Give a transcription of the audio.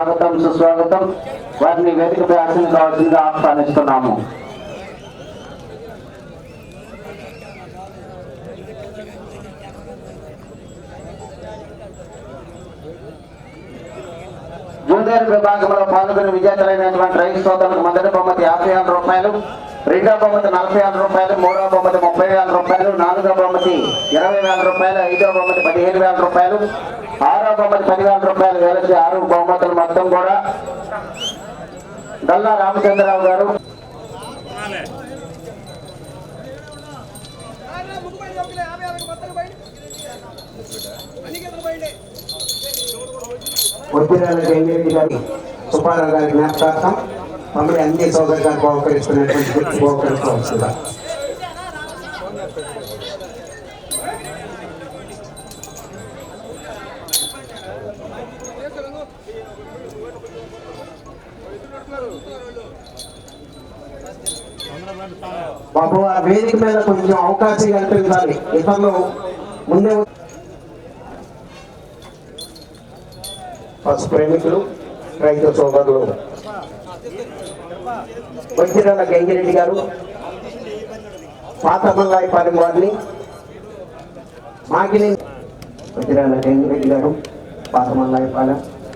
స్వాగతం సుస్వాగతం. వారిని వేదికపై ఆశలు కావాల్సిందిగా ఆహ్వానిస్తున్నాము. జూనియర్ విభాగంలో పాల్గొని విజేతలైనటువంటి రైతు సోదరులకు మొదటి బహుమతి యాభై ఆరు రూపాయలు రెండో బహుమతి నలభై ఆరు రూపాయలు మూడో బహుమతి ముప్పై వేల రూపాయలు నాలుగో బహుమతి ఇరవై వేల రూపాయలు ఐదో బహుమతి పదిహేను వేల రూపాయలు ఆరో బహుమతి పదివేల రూపాయలు వేలసి ఆరు బహుమతులు మొత్తం కూడా. దల్లా రామచంద్రరావు గారు. ఒత్తిరాల జయంతి గారి సుబ్బారావు గారి జ్ఞాపకార్థం మమ్మల్ని అన్ని సౌకర్యాలు బహుకరిస్తున్నటువంటి గుర్తు బాబు ఆ వేదిక మీద కొంచెం అవకాశం కల్పించాలి. ఇతరులు ముందే ఫస్ట్ ప్రేమికులు రైతు సోదరులు. వచ్చిరాల గంగిరెడ్డి గారు పాత మల్లాయిపాలెం వారిని మాగిలి వచ్చిరాల గంగిరెడ్డి గారు పాత మల్లాయిపాలెం